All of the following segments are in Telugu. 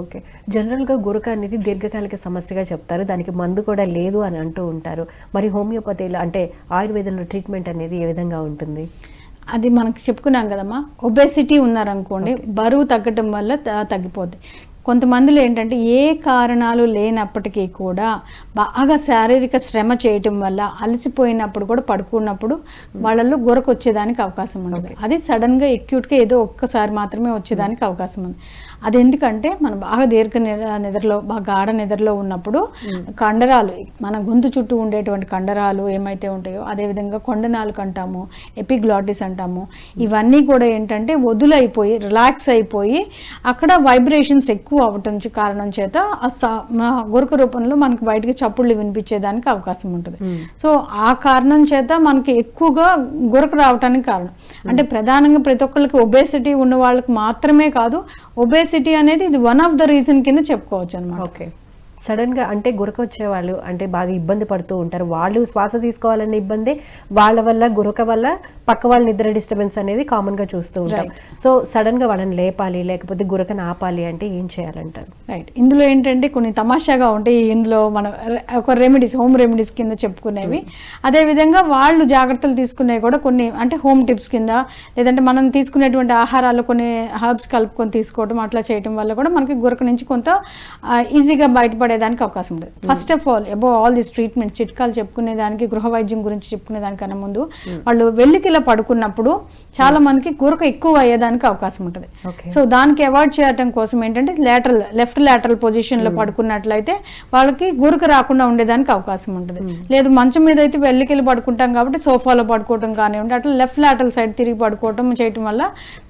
ఓకే. జనరల్గా గురక అనేది దీర్ఘకాలిక సమస్యగా చెప్తారు. దానికి మందు కూడా లేదు అని అంటూ ఉంటారు. మరి హోమియోపతిలో అంటే ఆయుర్వేదంలో ట్రీట్మెంట్ అనేది ఏ విధంగా ఉంటుంది? అది మనకు చెప్పుకున్నాం కదమ్మా. ఒబెసిటీ ఉన్నారనుకోండి బరువు తగ్గటం వల్ల తగ్గిపోద్ది. కొంతమందిలో ఏంటంటే ఏ కారణాలు లేనప్పటికీ కూడా బాగా శారీరక శ్రమ చేయటం వల్ల అలసిపోయినప్పుడు కూడా పడుకున్నప్పుడు వాళ్ళల్లో గురకు వచ్చేదానికి అవకాశం ఉండదు అది సడన్గా ఎక్యూట్గా ఏదో ఒక్కసారి మాత్రమే వచ్చేదానికి అవకాశం ఉంది. అది ఎందుకంటే మనం బాగా దీర్ఘ నిద్ర- నిద్రలో బాగా గాఢ నిద్రలో ఉన్నప్పుడు కండరాలు మన గొంతు చుట్టూ ఉండేటువంటి కండరాలు ఏమైతే ఉంటాయో అదేవిధంగా కొండనాలుక అంటాము ఎపిగ్లాటిస్ అంటాము ఇవన్నీ కూడా ఏంటంటే వదులైపోయి రిలాక్స్ అయిపోయి అక్కడ వైబ్రేషన్స్ ఎక్కువ అవటం చే- కారణం చేత గురక రూపంలో మనకి బయటికి చప్పుళ్ళు వినిపించేదానికి అవకాశం ఉంటుంది. సో ఆ కారణం చేత మనకి ఎక్కువగా గురక రావటానికి కారణం. అంటే ప్రధానంగా ప్రతి ఒక్కళ్ళకి ఒబేసిటీ ఉన్న వాళ్ళకి మాత్రమే కాదు ఒబేసిటీ అనేది ఇది వన్ ఆఫ్ ద రీజన్ కింద చెప్పుకోవచ్చు అనమాట ఓకే. సడన్గా అంటే గురక వచ్చేవాళ్ళు అంటే బాగా ఇబ్బంది పడుతూ ఉంటారు. వాళ్ళు శ్వాస తీసుకోవాలన్న ఇబ్బంది వాళ్ళ వల్ల గురక వల్ల పక్క వాళ్ళ నిద్ర డిస్టర్బెన్స్ అనేది కామన్గా చూస్తూ ఉంటాం. సో సడన్గా వాళ్ళని లేపాలి లేకపోతే గురకను ఆపాలి అంటే ఏం చేయాలంటారు? రైట్ ఇందులో ఏంటంటే కొన్ని తమాషాగా ఉంటాయి. ఇందులో మనం ఒక రెమెడీస్ హోమ్ రెమెడీస్ కింద చెప్పుకునేవి. అదేవిధంగా వాళ్ళు జాగ్రత్తలు తీసుకునేవి కూడా కొన్ని అంటే హోమ్ టిప్స్ కింద లేదంటే మనం తీసుకునేటువంటి ఆహారాలు కొన్ని హర్బ్స్ కలుపుకొని తీసుకోవడం అట్లా చేయడం వల్ల కూడా మనకి గురక నుంచి కొంత ఈజీగా బయటపడేదానికి అవకాశం ఉంటుంది first of all above all this treatment చిట్కాలు చెప్పుకునేదానికి గృహ వైద్యం గురించి చెప్పుకునేదానికన్నా ముందు వాళ్ళు వెల్లికిలా పడుకున్నప్పుడు చాలా మందికి గురక ఎక్కువ అయ్యేదానికి అవకాశం ఉంటుంది. సో దానికి అవాయిడ్ చేయడం కోసం ఏంటంటే లేటరల్ లెఫ్ట్ లేటరల్ పొజిషన్లో పడుకున్నట్లయితే వాళ్ళకి గురక రాకుండా ఉండేదానికి అవకాశం ఉంటుంది. లేదు మంచం మీద అయితే వెళ్ళికెళ్ళి పడుకుంటాం కాబట్టి సోఫాలో పడుకోవటం కానివ్వండి అట్లా లెఫ్ట్ లేటరల్ సైడ్ తిరిగి పడుకోవటం చేయటం వల్ల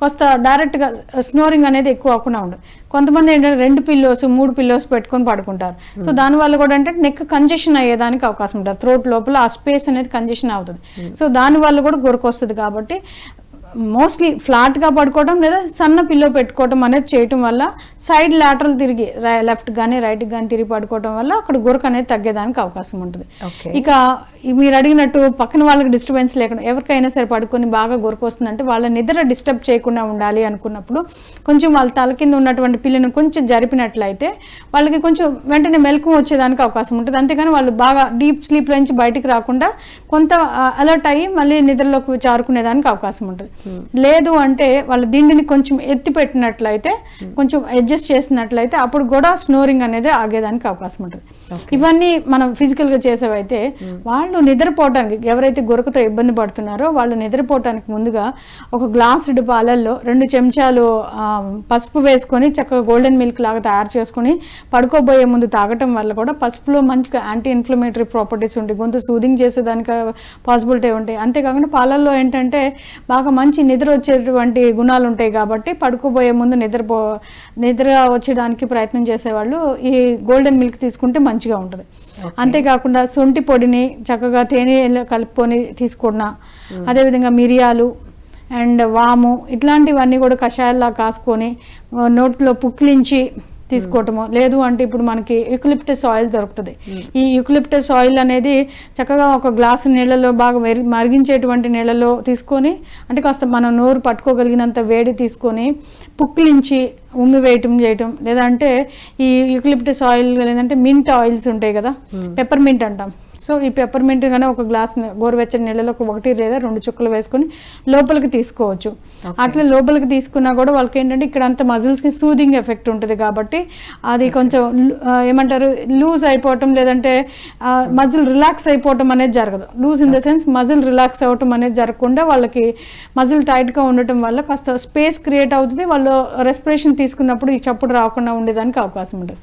కొంత డైరెక్ట్గా స్నోరింగ్ అనేది ఎక్కువ అవ్వకుండా ఉండదు. కొంతమంది ఏంటంటే రెండు పిల్లోస్ మూడు పిల్లోస్ పెట్టుకొని పడుకుంటారు. సో దానివల్ల కూడా అంటే నెక్ కంజెషన్ అయ్యేదానికి అవకాశం ఉంటుంది. థ్రోట్ లోపల ఆ స్పేస్ అనేది కంజెషన్ అవుతుంది. సో దానివల్ల కూడా గురక వస్తుంది కాబట్టి మోస్ట్లీ ఫ్లాట్గా పడుకోవడం లేదా సన్న పిల్లో పెట్టుకోవడం అనేది చేయటం వల్ల సైడ్ లాటరల్ తిరిగి లెఫ్ట్ కానీ రైట్ కానీ తిరిగి పడుకోవడం వల్ల అక్కడ గురక అనేది తగ్గేదానికి అవకాశం ఉంటుంది. ఇక మీరు అడిగినట్టు పక్కన వాళ్ళకి డిస్టర్బెన్స్ లేకుండా ఎవరికైనా సరే పడుకొని బాగా గురక వస్తుందంటే వాళ్ళ నిద్ర డిస్టర్బ్ చేయకుండా ఉండాలి అనుకున్నప్పుడు కొంచెం వాళ్ళ తల కింద ఉన్నటువంటి పిల్లను కొంచెం జరిపినట్లయితే వాళ్ళకి కొంచెం వెంటనే మెలకు వచ్చేదానికి అవకాశం ఉంటుంది. అంతేగాని వాళ్ళు బాగా డీప్ స్లీప్ నుంచి బయటికి రాకుండా కొంత అలర్ట్ అయ్యి మళ్ళీ నిద్రలోకి చారుకునేదానికి అవకాశం ఉంటుంది. లేదు అంటే వాళ్ళ దిండిని కొంచెం ఎత్తి పెట్టినట్లయితే కొంచెం అడ్జస్ట్ చేసినట్లయితే అప్పుడు కూడా స్నోరింగ్ అనేది ఆగేదానికి అవకాశం ఉంటుంది. ఇవన్నీ మనం physical గా చేసేవైతే వాళ్ళు నిద్రపోవటానికి ఎవరైతే గురకతో ఇబ్బంది పడుతున్నారో వాళ్ళు నిద్రపోవటానికి ముందుగా ఒక గ్లాసుడు పాలల్లో రెండు చెంచాలు పసుపు వేసుకొని చక్కగా గోల్డెన్ మిల్క్ లాగా తయారు చేసుకొని పడుకోబోయే ముందు తాగటం వల్ల కూడా పసుపులో మంచిగా యాంటీ ఇన్ఫ్లమేటరీ ప్రాపర్టీస్ ఉంటాయి. గొంతు సూదింగ్ చేసేదానికి పాసిబిలిటీ ఉంటాయి. అంతేకాకుండా పాలల్లో ఏంటంటే బాగా మంచి నిద్ర వచ్చేటువంటి గుణాలు ఉంటాయి కాబట్టి పడుకోబోయే ముందు నిద్రపో నిద్ర వచ్చేయడానికి ప్రయత్నం చేసేవాళ్ళు ఈ గోల్డెన్ మిల్క్ తీసుకుంటే మంచిగా ఉంటుంది. అంతేకాకుండా సొంటి పొడిని చక్కగా తేనె కలుపుకొని తీసుకున్న అదేవిధంగా మిరియాలు అండ్ వాము ఇట్లాంటివన్నీ కూడా కషాయాల్లా కాసుకొని నోట్లో పుక్లించి తీసుకోవటము. లేదు అంటే ఇప్పుడు మనకి యుక్లిప్టస్ ఆయిల్ దొరుకుతుంది. ఈ యుక్లిప్టస్ ఆయిల్ అనేది చక్కగా ఒక గ్లాసు నీళ్ళలో బాగా మెరి మరిగించేటువంటి నీళ్ళలో తీసుకొని అంటే కాస్త మనం నోరు పట్టుకోగలిగినంత వేడి తీసుకొని పుక్లించి ఉమ్మి వేయటం చేయటం లేదంటే ఈ యుక్లిప్టస్ ఆయిల్ లేదంటే మింట్ ఆయిల్స్ ఉంటాయి కదా పెప్పర్ మింట్ అంటాం. సో ఈ పెప్పర్ మింట్ కానీ ఒక గ్లాస్ గోరువెచ్చని నీళ్ళలో ఒక ఒకటి లేదా రెండు చుక్కలు వేసుకొని లోపలికి తీసుకోవచ్చు. అట్లా లోపలికి తీసుకున్నా కూడా వాళ్ళకి ఏంటంటే ఇక్కడ అంత మజిల్స్కి సూదింగ్ ఎఫెక్ట్ ఉంటుంది కాబట్టి అది కొంచెం ఏమంటారు లూజ్ అయిపోవటం లేదంటే మజిల్ రిలాక్స్ అయిపోవటం అనేది జరగదు. Loose in the sense muscle relax అవ్వటం అనేది జరగకుండా వాళ్ళకి మజిల్ టైట్గా ఉండటం వల్ల కాస్త స్పేస్ క్రియేట్ అవుతుంది. వాళ్ళు రెస్పిరేషన్ తీసుకున్నప్పుడు ఈ చప్పుడు రాకుండా ఉండేదానికి అవకాశం ఉంటుంది.